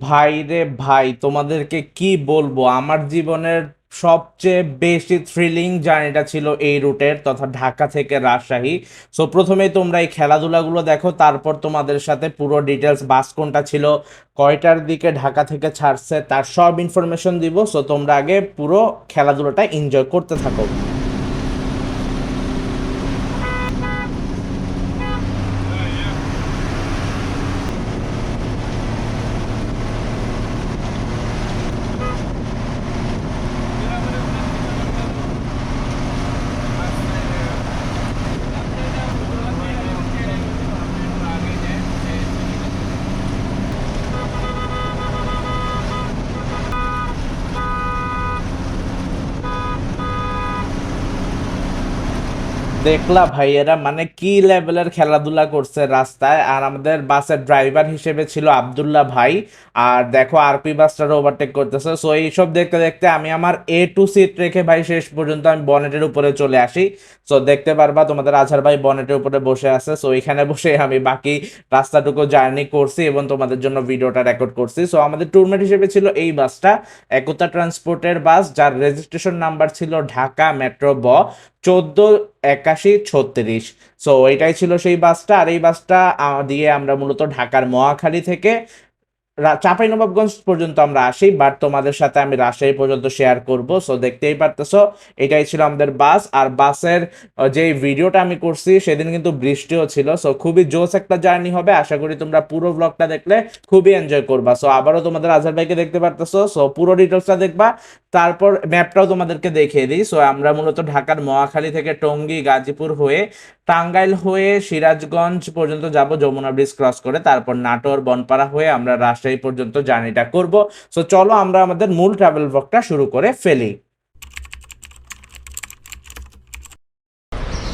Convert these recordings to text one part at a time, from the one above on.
ভাই রে ভাই, তোমাদেরকে কি বলব? আমার জীবনের সবচেয়ে বেশি থ্রিলিং জার্নিটা ছিল এই রুটের তথা ঢাকা থেকে রাজশাহী। সো প্রথমেই তোমরা এই খেলাধুলাগুলো দেখো, তারপর তোমাদের সাথে পুরো ডিটেলস বাস কোনটা ছিল, কয়টার দিকে ঢাকা থেকে ছাড়ছে, তার সব ইনফরমেশন দিব। সো তোমরা আগে পুরো খেলাধুলাটা এনজয় করতে থাকো। দেখলা ভাই এরা মানে কি লেভেলের খেলাধুলা করছে রাস্তায়। আর আমাদের বাসের ড্রাইভার হিসেবে ছিল আব্দুল্লাহ ভাই। আর দেখো আরপি বাসটারও ওভারটেক করতেছে। সো এইসব দেখতে দেখতে আমি আমার এ টু সিট রেখে ভাই শেষ পর্যন্ত আমি বনেটের উপরে চলে আসি। সো দেখতে পারবা, তোমাদের আজহার ভাই বনেটের উপরে বসে আছে। সো এখানে বসে আমি বাকি রাস্তাটুকু জার্নি করছি এবং তোমাদের জন্য ভিডিওটা রেকর্ড করছি। সো আমাদের ট্যুরমেট হিসেবে ছিল এই বাসটা। একতা ট্রান্সপোর্টের বাস, যার রেজিস্ট্রেশন নাম্বার ছিল ঢাকা মেট্রো ব চোদ্দ, একাশি, ছত্রিশ। সো এটাই ছিল সেই বাসটা আর এই বাসটা দিয়ে আমরা মূলত ঢাকার মহাখালী থেকে চাঁপাইনবাবগঞ্জ পর্যন্ত আমরা আসি বাট তোমাদের সাথে আমি রাজশাহী পর্যন্ত শেয়ার করব। সো দেখতেই পারতেছো, এটাই ছিল আমাদের বাস আর বাসের যে ভিডিওটা আমি করছি, সেদিন কিন্তু বৃষ্টিও ছিল। সো খুবই জোস একটা জার্নি হবে। আশা করি তোমরা পুরো ব্লগটা দেখলে খুবই এনজয় করবা। সো আবারও তোমাদের আজহার ভাইকে দেখতে পারতেছো। সো পুরো ডিটেলসটা দেখবা। তারপর ম্যাপটাও তোমাদেরকে দেখিয়ে দিই। সো আমরা মূলত ঢাকার মহাখালী থেকে টঙ্গী, গাজীপুর হয়ে টাঙ্গাইল হয়ে সিরাজগঞ্জ পর্যন্ত যাব, যমুনা ব্রিজ ক্রস করে, তারপর নাটোর, বনপাড়া হয়ে আমরা রাজশাহী পর্যন্ত জার্নিটা করব। সো চলো আমরা আমাদের মূল ট্রাভেল ব্লগটা শুরু করে ফেলি।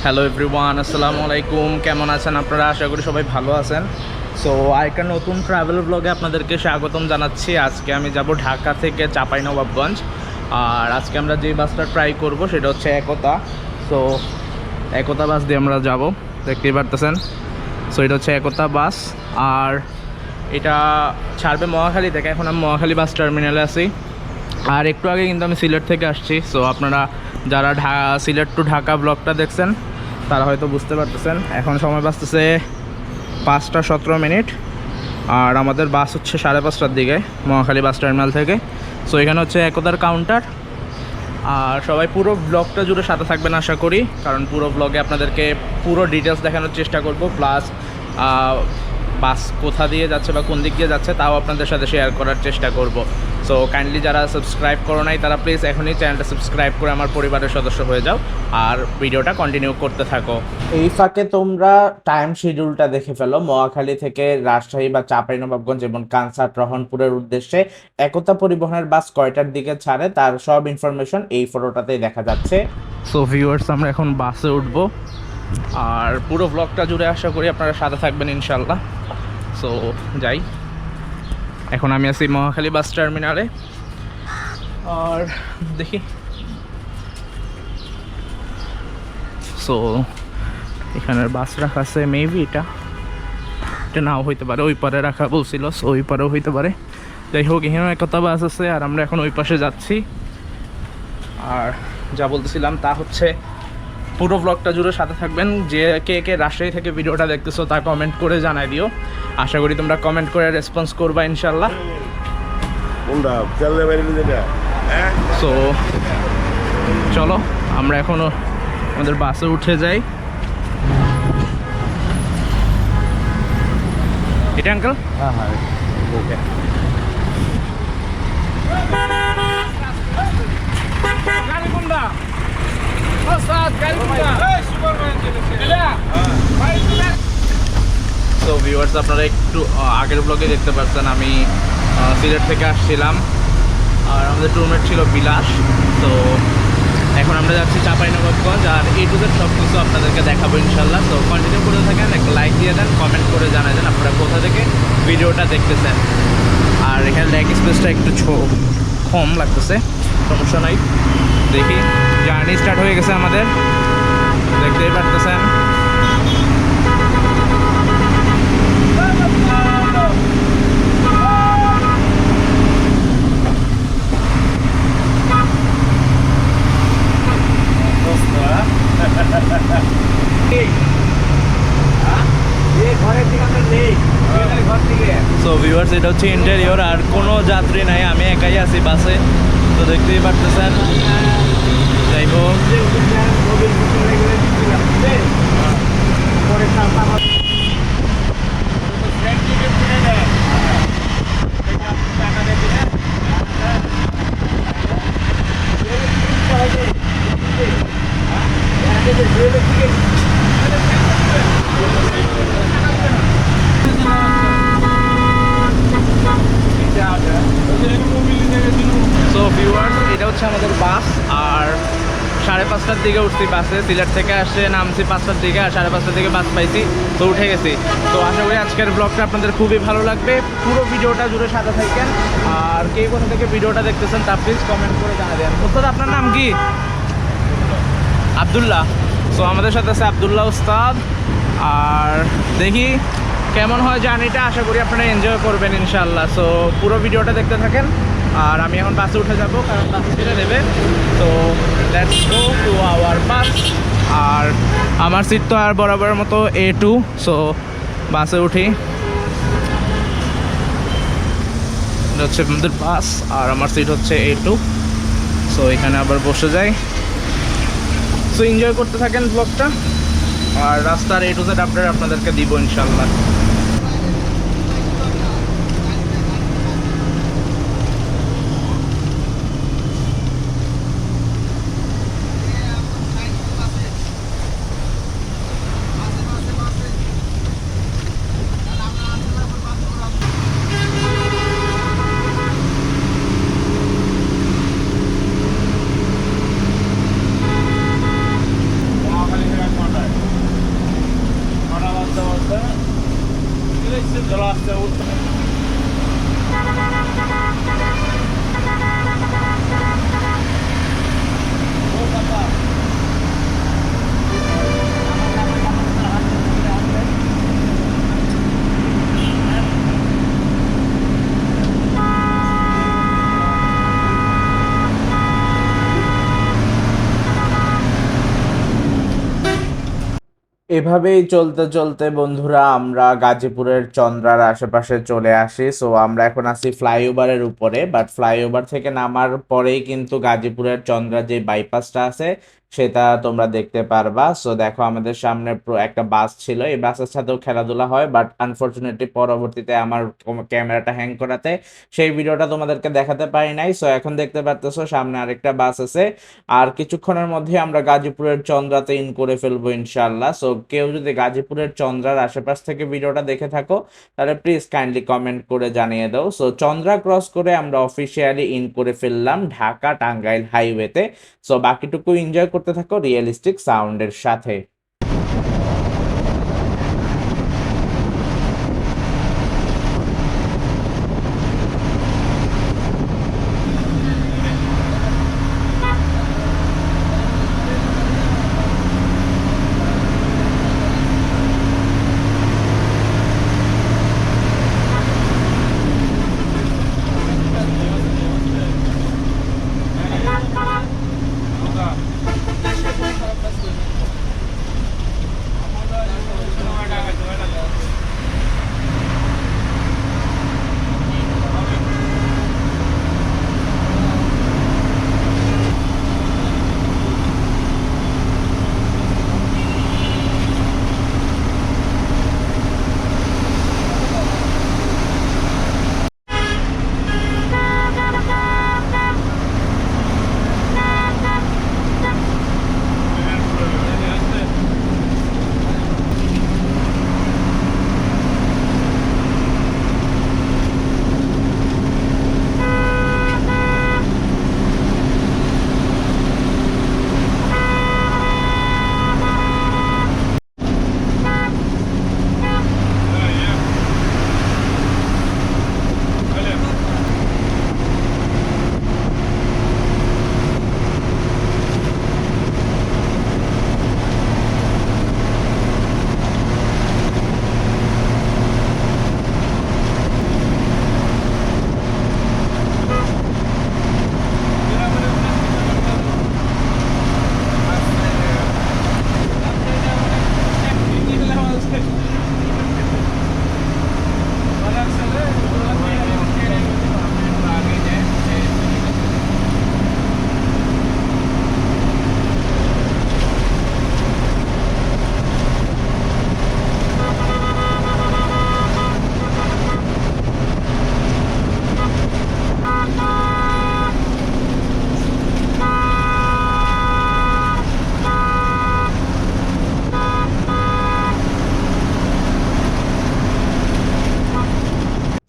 হ্যালো এভরিওয়ান আসসালামু আলাইকুম। কেমন আছেন আপনারা? আশা করি সবাই ভালো আছেন। সো আরেকটা নতুন ট্রাভেল ব্লগে আপনাদেরকে স্বাগতম জানাচ্ছি। আজকে আমি যাব ঢাকা থেকে চাঁপাইনবাবগঞ্জ। আর আজকে আমরা যে বাসটা ট্রাই করব, সেটা হচ্ছে একতা। সো একতা বাস দিয়ে আমরা যাব। দেখতেই পারতেছেন। সো এটা হচ্ছে একতা বাস। আর এটা ছাড়বে মহাখালী থেকে। এখন আমি মহাখালী বাস টার্মিনালে আছি। আর একটু আগে কিন্তু আমি সিলেট থেকে আসছি। সো আপনারা যারা ঢা, সিলেট টু ঢাকা ব্লগটা দেখছেন, তারা হয়তো বুঝতে পারতেছেন। এখন সময় বাঁচতেছে পাঁচটা সতেরো মিনিট। আর আমাদের বাস হচ্ছে সাড়ে পাঁচটার দিকে মহাখালী বাস টার্মিনাল থেকে। সো এখানে হচ্ছে একতার কাউন্টার আর সবাই পুরো ব্লগটা জুড়ে সাথে থাকবেন আশা করি, কারণ পুরো ব্লগে আপনাদেরকে পুরো ডিটেলস দেখানোর চেষ্টা করব প্লাস বাস কোথা দিয়ে যাচ্ছে বা কোন দিক দিয়ে যাচ্ছে, তাও আপনাদের সাথে শেয়ার করার চেষ্টা করব। সো কাইন্ডলি যারা সাবস্ক্রাইব করো নাই তারা প্লিজ এখনই চ্যানেলটা সাবস্ক্রাইব করে আমার পরিবারের সদস্য হয়ে যাও আর ভিডিওটা কন্টিনিউ করতে থাকো। এই ফাঁকে তোমরা টাইম শিডিউলটা দেখে ফেলো। মহাখালী থেকে রাজশাহী বা চাঁপাইনবাবগঞ্জ এবং কানসাট রহনপুরের উদ্দেশ্যে একতা পরিবহনের বাস কয়টার দিকে ছাড়ে তার সব ইনফরমেশন এই ফটোটাতেই দেখা যাচ্ছে। সো ভিউয়ার্স আমরা এখন বাসে উঠবো। আর পুরো ব্লগটা জুড়ে আশা করি আপনারা সাথে থাকবেন ইনশাল্লাহ সো যাই। এখন আমি আছি মহাখালী বাস টার্মিনালে। আর দেখি। সো এখানের বাস রাখা আছে মেবি এটা। এটা নাও হইতে পারে, ওই পারে রাখা বলছিল সো ওই পারেও হইতে পারে। যাই হোক, এখানেও একতা বাস আছে আর আমরা এখন ওই পাশে যাচ্ছি। আর যা বলতেছিলাম তা হচ্ছে পুরো ব্লগটা জুড়ে সাথে থাকবেন। যে কে কে রাজশাহী থেকে ভিডিওটা দেখতেছো তা কমেন্ট করে জানাই দিও। আশা করি তোমরা কমেন্ট করে রেসপন্স করবা ইনশাল্লাহ যেটা হ্যাঁ? সো চলো আমরা এখনও আমাদের বাসে উঠে যাই। এটা আঙ্কেল হ্যাঁ হ্যাঁ ওকে। তো ভিউয়ার্স আপনারা একটু আগের ব্লগে দেখতে পাচ্ছেন, আমি সিলেট থেকে আসছিলাম। আর আমাদের টুরমেট ছিল বিলাস। তো এখন আমরা যাচ্ছি চাঁপাইনবাবগঞ্জ, আর এ টু সব কিছু আপনাদেরকে দেখাবো ইনশাল্লাহ। তো কন্টিনিউ করে থাকেন, একটা লাইক দিয়ে দেন কমেন্ট করে জানাই দেন আপনারা কোথা থেকে ভিডিওটা দেখতেছেন। আর এখানে ল্যাগ স্পেসটা একটু কম লাগতেছে, সমস্যা নাই। দেখি। জার্নি স্টার্ট হয়ে গেছে আমাদের। দেখতেই পারতেছেন। সো ভিউয়ার্স এটা হচ্ছে ইন্টেরিয়র আর কোনো যাত্রী নাই, আমি একাই আছি বাসে। তো দেখতেই পারতেছেন। যাই হোক সো ভিউয়ার্স এটা হচ্ছে আমাদের বাস আর সাড়ে পাঁচটার দিকে উঠছি বাসে, সিলেট থেকে আসে, নামছি পাঁচটার দিকে আর সাড়ে পাঁচটার দিকে বাস পাইছি, তো উঠে গেছি। তো আশা করি আজকের ব্লগটা আপনাদের খুবই ভালো লাগবে। পুরো ভিডিওটা জুড়ে সাথে থাকেন আর কে কোথা থেকে ভিডিওটা দেখতেছেন তা প্লিজ কমেন্ট করে জানাবেন। ওস্তাদ, আপনার নাম কি? আবদুল্লাহ। সো আমাদের সাথে আছে আবদুল্লাহ উস্তাদ আর দেখি কেমন হয় জার্নিটা, আশা করি আপনারা এনজয় করবেন ইনশাল্লাহ সো পুরো ভিডিওটা দেখতে থাকেন। আর আমি এখন বাসে উঠে যাব, কারণ বাস ছেড়ে দেবে। তো let's go to our bus আর আমার সিট তো আর বরাবরের মতো এ টু সো বাসে উঠি। হচ্ছে আমাদের বাস আর আমার সিট হচ্ছে এ টু সো এখানে আবার বসে যাই। সো এনজয় করতে থাকেন ব্লগটা আর রাস্তার এ টু জেড আপডেট আপনাদেরকে দিব ইনশাল্লাহ এভাবেই চলতে চলতে বন্ধুরা আমরা গাজীপুরের চন্দ্রার আশেপাশে চলে আসি। সো আমরা এখন আসি ফ্লাইওভারের উপরে বাট ফ্লাইওভার থেকে নামার পরেই কিন্তু গাজীপুরের চন্দ্রা যে বাইপাসটা আছে সেটা তোমরা দেখতে পারবা। সো দেখো আমাদের সামনে একটা বাস ছিল। এই বাসের সাথেও খেলাধুলা হয় বাট আনফরচুনেটলি পরবর্তীতে আমার ক্যামেরাটা হ্যাং করাতে সেই ভিডিওটা তোমাদেরকে দেখাতে পারি নাই। সো এখন দেখতে পারতেছো সামনে আরেকটা বাস আছে। আর কিছুক্ষণের মধ্যে আমরা গাজীপুরের চন্দ্রাতে ইন করে ফেলব ইনশাল্লাহ সো কেউ যদি গাজীপুরের চন্দ্রার আশেপাশ থেকে ভিডিওটা দেখে থাকো, তাহলে প্লিজ কাইন্ডলি কমেন্ট করে জানিয়ে দাও। সো চন্দ্রা ক্রস করে আমরা অফিসিয়ালি ইন করে ফেললাম ঢাকা টাঙ্গাইল হাইওয়েতে সো বাকিটুকু এনজয় করতে থাকো রিয়েলিস্টিক সাউন্ডের সাথে।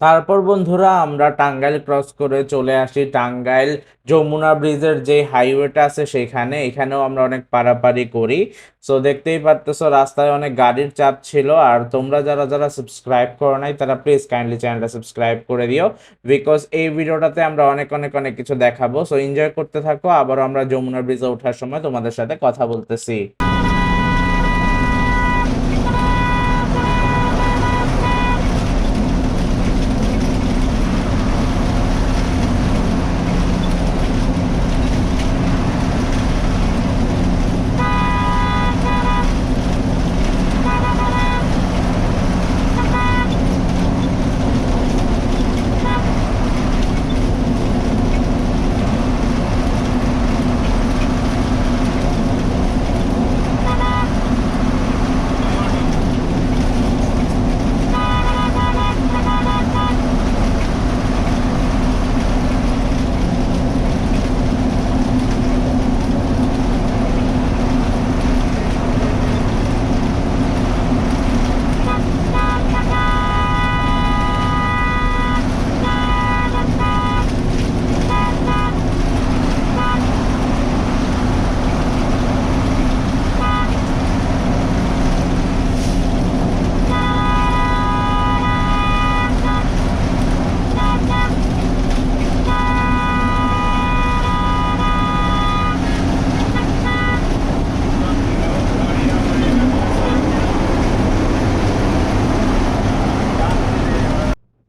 তারপর বন্ধুরা আমরা টাঙ্গাইল ক্রস করে চলে আসি। টাঙ্গাইল যমুনা ব্রিজের যে হাইওয়েটা আছে সেখানে। এখানেও আমরা অনেক পারাপারি করি। সো দেখতেই পারতেছো রাস্তায় অনেক গাড়ির চাপ ছিল। আর তোমরা যারা যারা সাবস্ক্রাইব করো নাই, তারা প্লিজ কাইন্ডলি চ্যানেলটা সাবস্ক্রাইব করে দিও। বিকজ এই ভিডিওটাতে আমরা অনেক অনেক অনেক কিছু দেখাবো। সো এনজয় করতে থাকো। আবারও আমরা যমুনা ব্রিজে ওঠার সময় তোমাদের সাথে কথা বলতেছি।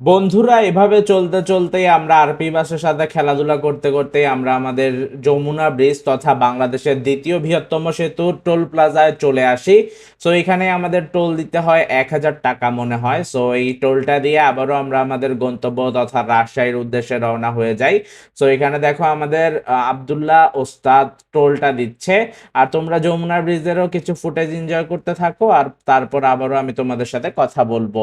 বন্ধুরা, এভাবে চলতে চলতেই আমরা আরপি বাসের সাথে খেলাধুলা করতে করতে আমরা আমাদের যমুনা ব্রিজ তথা বাংলাদেশের দ্বিতীয় বৃহত্তম সেতু টোল প্লাজায় চলে আসি। সো এখানে আমাদের টোল দিতে হয় এক হাজার টাকা মনে হয়। সো এই টোলটা দিয়ে আবারও আমরা আমাদের গন্তব্য তথা রাজশাহীর উদ্দেশ্যে রওনা হয়ে যাই। সো এখানে দেখো আমাদের আব্দুল্লাহ ওস্তাদ টোলটা দিচ্ছে। আর তোমরা যমুনা ব্রিজেরও কিছু ফুটেজ এনজয় করতে থাকো। আর তারপর আবারও আমি তোমাদের সাথে কথা বলব।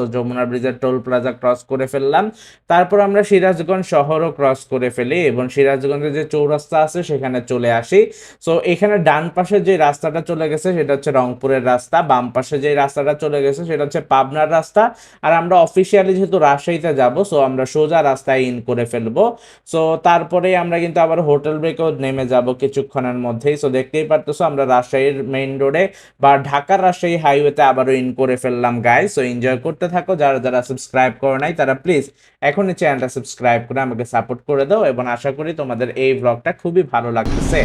সো যমুনা ব্রিজের টোল প্লাজা ক্রস করে ফেললাম। তারপর আমরা সিরাজগঞ্জ শহরও ক্রস করে ফেলি এবং সিরাজগঞ্জের যে চৌরাস্তা আছে সেখানে চলে আসি। সো এখানে ডান পাশে যে রাস্তাটা চলে গেছে সেটা হচ্ছে রংপুরের রাস্তা, বাম পাশে যে রাস্তাটা চলে গেছে সেটা হচ্ছে পাবনার রাস্তা। আর আমরা অফিসিয়ালি যেহেতু রাজশাহীতে যাব, সো আমরা সোজা রাস্তায় ইন করে ফেলব। সো তারপরে আমরা কিন্তু আবার হোটেল ব্রেকেও নেমে যাব কিছুক্ষণের মধ্যেই। সো দেখতেই পারতেছো আমরা রাজশাহীর মেইন রোডে বা ঢাকার রাজশাহী হাইওয়েতে আবারও ইন করে ফেললাম গাই সো এনজয় করতে থাকো, যারা যারা সাবস্ক্রাইব করো নাই, তারা প্লিজ এখনই চ্যানেলটা সাবস্ক্রাইব করে আমাকে সাপোর্ট করে দাও এবং আশা করি তোমাদের এই ব্লগটা খুবই ভালো লাগতেছে।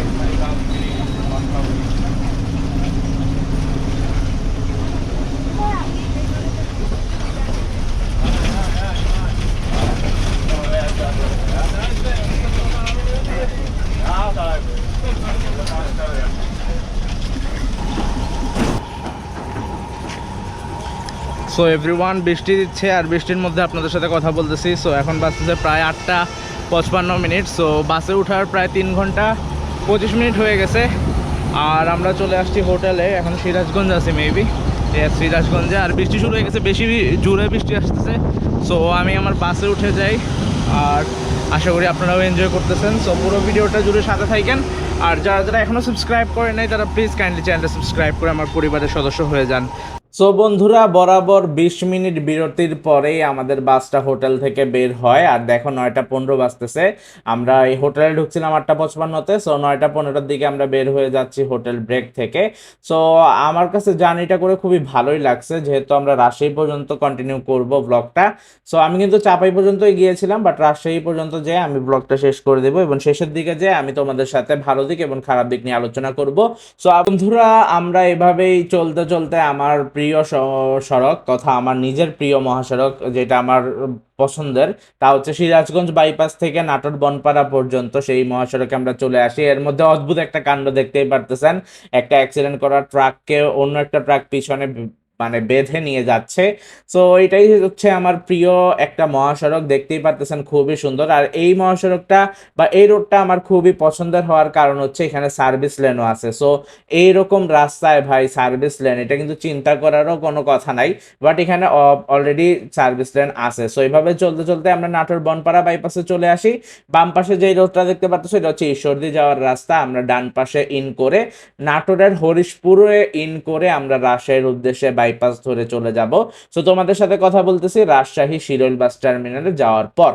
সো এভরিওয়ান বৃষ্টি দিচ্ছে আর বৃষ্টির মধ্যে আপনাদের সাথে কথা বলতেছি। সো এখন বাসতেছে প্রায় আটটা পঁচপান্ন মিনিট। সো বাসে ওঠার প্রায় তিন ঘণ্টা পঁচিশ মিনিট হয়ে গেছে। আর আমরা চলে আসছি হোটেলে। এখন সিরাজগঞ্জ আছি মেবি সিরাজগঞ্জে। আর বৃষ্টি শুরু হয়ে গেছে, বেশি জোরে বৃষ্টি আসতেছে। সো আমি আমার বাসে উঠে যাই। আর আশা করি আপনারাও এনজয় করতেছেন। সো পুরো ভিডিওটা জুড়ে সাথে থাকেন আর যারা যারা এখনও সাবস্ক্রাইব করে নাই, তারা প্লিজ কাইন্ডলি চ্যানেলটা সাবস্ক্রাইব করে আমার পরিবারের সদস্য হয়ে যান। সো বন্ধুরা, বরাবর বিশ মিনিট বিরতির পরেই আমাদের বাসটা হোটেল থেকে বের হয়। আর দেখো, নয়টা পনেরো বাজতেছে। আমরা এই হোটেলে ঢুকছিলাম আটটা পঁচপান্নতে। সো নয়টা পনেরোটার দিকে আমরা বের হয়ে যাচ্ছি হোটেল ব্রেক থেকে। সো আমার কাছে জার্নিটা করে খুবই ভালোই লাগছে। যেহেতু আমরা রাজশাহী পর্যন্ত কন্টিনিউ করব ব্লগটা সো আমি কিন্তু চাপাই পর্যন্তই গিয়েছিলাম বাট রাজশাহী পর্যন্ত যেয়ে আমি ব্লগটা শেষ করে দেবো এবং শেষের দিকে যে আমি তোমাদের সাথে ভালো দিক এবং খারাপ দিক নিয়ে আলোচনা করব। সো বন্ধুরা, আমরা এভাবেই চলতে চলতে আমার প্রিয় স- সড়ক তথা আমার নিজের প্রিয় মহাসড়ক যেটা আমার পছন্দের, তা হচ্ছে সিরাজগঞ্জ বাইপাস থেকে নাটোর বনপাড়া পর্যন্ত সেই মহাসড়কে আমরা চলে আসি। এর মধ্যে অদ্ভুত একটা কাণ্ড দেখতেই পারতেছেন। একটা অ্যাক্সিডেন্ট করা ট্রাককে অন্য একটা ট্রাক পিছনে মানে বেঁধে নিয়ে যাচ্ছে। সো এটাই হচ্ছে আমার প্রিয় একটা মহাসড়ক। দেখতেই পারতেছেন খুবই সুন্দর। আর এই মহাসড়কটা বা এই রোডটা আমার খুবই পছন্দের হওয়ার কারণ হচ্ছে এখানে সার্ভিস লেনও আছে। সো এইরকম রাস্তায় ভাই সার্ভিস লেন এটা কিন্তু চিন্তা করারও কোনো কথা নাই। বাট এখানে অলরেডি সার্ভিস লেন আছে। সো এইভাবে চলতে চলতে আমরা নাটোর বনপাড়া বাইপাসে চলে আসি। বাম পাশে যে রোডটা দেখতে পাচ্ছ এটা হচ্ছে ঈশ্বরদী যাওয়ার রাস্তা। আমরা ডান পাশে ইন করে নাটোরের হরিশপুরে ইন করে আমরা রাজশাহীর উদ্দেশ্যে বাইপাস ধরে চলে যাব। সো তোমাদের সাথে কথা বলতেছি রাজশাহী শিরোল বাস টার্মিনালে যাওয়ার পর।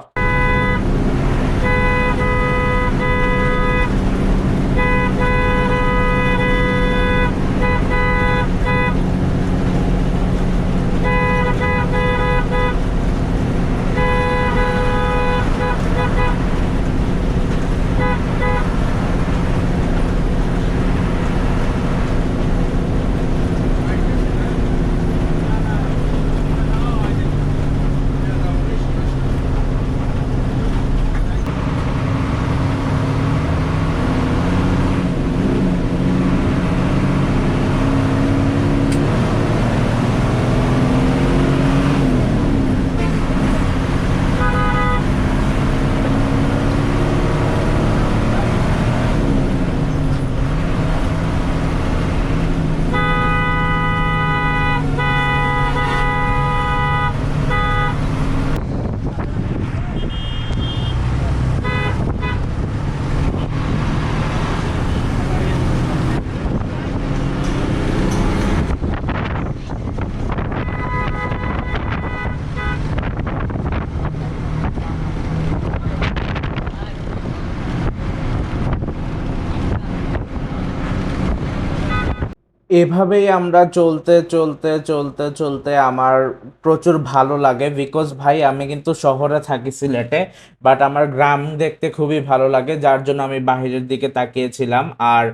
এভাবেই আমরা চলতে চলতে চলতে চলতে আমার প্রচুর ভালো লাগে। বিকজ ভাই, আমি কিন্তু শহরে থাকি সিলেটে বাট আমার গ্রাম দেখতে খুবই ভালো লাগে, যার জন্য আমি বাহিরের দিকে তাকিয়েছিলাম। আর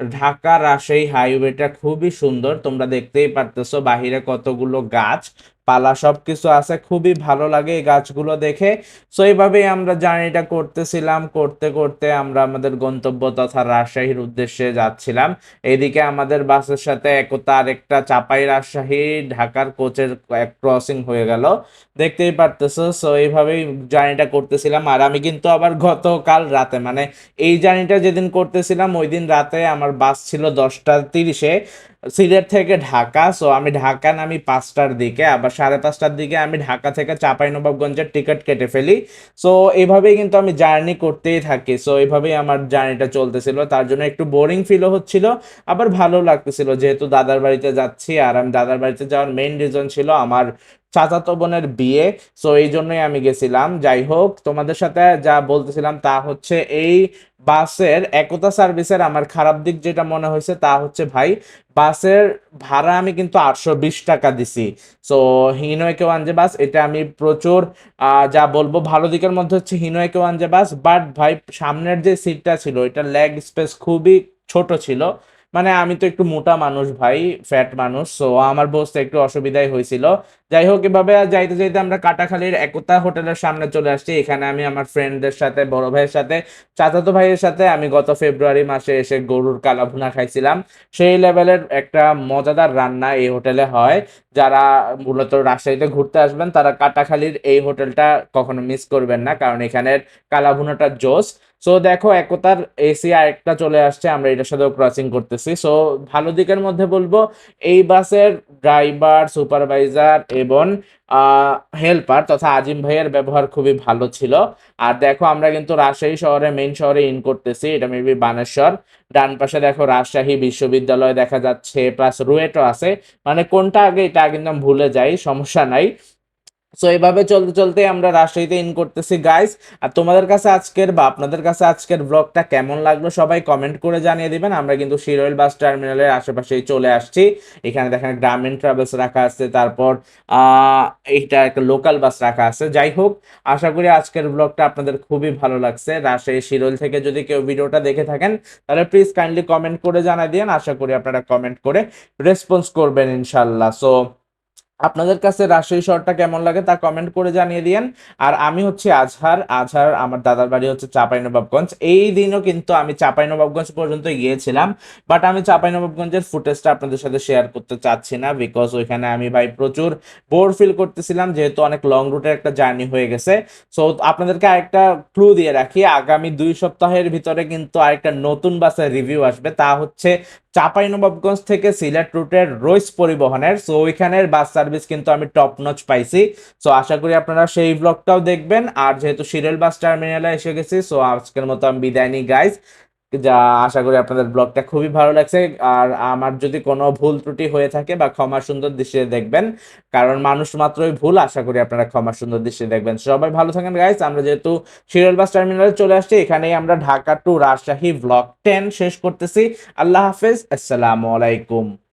ঢাকা রাজশাহী হাইওয়েটা খুবই সুন্দর, তোমরা দেখতেই পারতেছো বাহিরে কতগুলো গাছ। পালা সব কিছু আছে, খুবই ভালো লাগে এই গাছগুলো দেখে। সো এইভাবেই আমরা জার্নিটা করতেছিলাম, করতে করতে আমরা আমাদের গন্তব্য তথা রাজশাহীর উদ্দেশ্যে যাচ্ছিলাম। এইদিকে আমাদের বাসের সাথে একতা আরেকটা চাপাই রাজশাহী, ঢাকার কোচের এক ক্রসিং হয়ে গেল। দেখতেই পারতেছো সো এইভাবেই জার্নিটা করতেছিলাম। আর আমি কিন্তু আবার গতকাল রাতে মানে এই জার্নিটা যেদিন করতেছিলাম ওই দিন রাতে আমার বাস ছিল দশটা তিরিশে। সিলেট থেকে ঢাকা সো আমি ঢাকা নামি পাঁচটার দিকে, আবার সাড়ে পাঁচটার দিকে আমি ঢাকা থেকে চাঁপাইনবাবগঞ্জের টিকিট কেটে ফেলি। সো এইভাবেই কিন্তু আমি জার্নি করতেই থাকি সো এইভাবেই আমার জার্নিটা চলতেছিল, তার জন্য একটু বোরিং ফিলও হচ্ছিল, আবার ভালো লাগতেছিল, যেহেতু দাদার বাড়িতে যাচ্ছি, আর আমি দাদার বাড়িতে যাওয়ার মেইন রিজন ছিল আমার চাচাতো বোনের বিয়ে। সো এই জন্যই আমি গেছিলাম। যাই হোক তোমাদের সাথে যা বলতেছিলাম তা হচ্ছে এই বাসের একতা সার্ভিসের আমার খারাপ দিক যেটা মনে হয়েছে তা হচ্ছে ভাই, বাসের ভাড়া আমি কিন্তু আটশো বিশ টাকা দিছি। সো হিনোয়েকে ওয়ানজে বাস, এটা আমি প্রচুর যা বলব ভালো দিকের মধ্যে হচ্ছে হিনোয়েকে ওয়ানজে বাস বাট ভাই, সামনের যে সিটটা ছিল, এটা লেগ স্পেস খুবই ছোট ছিল। মানে আমি তো একটু মোটা মানুষ ভাই ফ্যাট মানুষ সো আমার বসতে একটু অসুবিধাই হয়েছিল। যাই হোক, এভাবে যাইতে যাইতে আমরা কাটাখালীর একতা হোটেলের সামনে চলে আসছি। এখানে আমি আমার ফ্রেন্ডদের সাথে, বড় ভাইয়ের সাথে, চাচাতো ভাইয়ের সাথে আমি গত ফেব্রুয়ারি মাসে এসে গরুর কালাভুনা খাইছিলাম। সেই লেভেলের একটা মজাদার রান্না এই হোটেলে হয়। যারা মূলত রাজশাহীতে ঘুরতে আসবেন, তারা কাটাখালীর এই হোটেলটা কখনো মিস করবেন না, কারণ এখানের কালাভুনাটা জোস। সো দেখো, একতার এসি আরেকটা চলে আসছে, আমরা এটার সাথেও ক্রসিং করতেছি। সো ভালো দিকের মধ্যে বলব, এই বাসের ড্রাইভার সুপারভাইজার এবং হেল্পার তথা আজিম ভাইয়ের ব্যবহার খুবই ভালো ছিল। আর দেখো, আমরা কিন্তু রাজশাহী শহরে মেইন শহরে ইন করতেছি, এটা মেবি বানেশ্বর। ডান পাশে দেখো, রাজশাহী বিশ্ববিদ্যালয় দেখা যাচ্ছে প্লাস রুয়েটও আছে। মানে কোনটা আগে, এটা কিন্তু ভুলে যাই, সমস্যা নাই। সো এইভাবে চলতে চলতে আমরা রাজশাহীতে ইন করতেছি গাইস আর তোমাদের কাছে আজকের বা আপনাদের কাছে আজকের ব্লগটা কেমন লাগল সবাই কমেন্ট করে জানিয়ে দিবেন। আমরা কিন্তু শিরোইল বাস টার্মিনালের আশেপাশেই চলে আসছি। এখানে দেখেন গ্রামীণ ট্রাভেলস রাখা আছে, তারপর এইটা একটা লোকাল বাস রাখা আছে। যাই হোক, আশা করি আজকের ব্লগটা আপনাদের খুবই ভালো লাগছে। রাজশাহী শিরোইল থেকে যদি কেউ ভিডিওটা দেখে থাকেন, তাহলে প্লিজ কাইন্ডলি কমেন্ট করে জানাই দিন আশা করি আপনারা কমেন্ট করে রেসপন্স করবেন ইনশাল্লাহ সো আপনাদের কাছে রাজশাহী শহরটা কেমন লাগে তা কমেন্ট করে জানিয়ে দিয়েন। আর আমি হচ্ছে আজহার আজহার আমার দাদার বাড়ি হচ্ছে চাঁপাইনবাবগঞ্জ। এই দিনও কিন্তু আমি চাঁপাইনবাবগঞ্জ পর্যন্ত গিয়েছিলাম বাট আমি চাঁপাইনবাবগঞ্জের ফুটেজটা আপনাদের সাথে শেয়ার করতে চাচ্ছি না বিকজ ওইখানে আমি ভাই প্রচুর বোর ফিল করতেছিলাম, যেহেতু অনেক লং রুটের একটা জার্নি হয়ে গেছে। সো আপনাদেরকে আরেকটা ক্লু দিয়ে রাখি, আগামী দুই সপ্তাহের ভিতরে কিন্তু আরেকটা নতুন বাসের রিভিউ আসবে, তা হচ্ছে চাঁপাইনবাবগঞ্জ থেকে সিলেট রুটের রইস পরিবহনের। সো ওইখানের বাস সার্ভিস কিন্তু আমি টপ নচ পাইছি। সো আশা করি আপনারা সেই ব্লগটাও দেখবেন। আর যেহেতু সিরিয়াল বাস টার্মিনালে এসে গেছি সো আজকের মতো আমি বিদায় নিই গাইজ যা, আশা করি আপনাদের ব্লগটা খুবই ভালো লাগছে। আর আমার যদি কোনো ভুল ত্রুটি হয়ে থাকে বা ক্ষমা সুন্দর দৃষ্টিতে দেখবেন, কারণ মানুষ মাত্রই ভুল, আশা করি আপনারা ক্ষমা সুন্দর দৃষ্টিতে দেখবেন। সবাই ভালো থাকেন গাইজ আমরা যেহেতু সিরিয়াল বাস টার্মিনালে চলে আসছি, এখানেই আমরা ঢাকা টু রাজশাহী ব্লগ টেন শেষ করতেছি। আল্লাহ হাফেজ। আসসালামু আলাইকুম।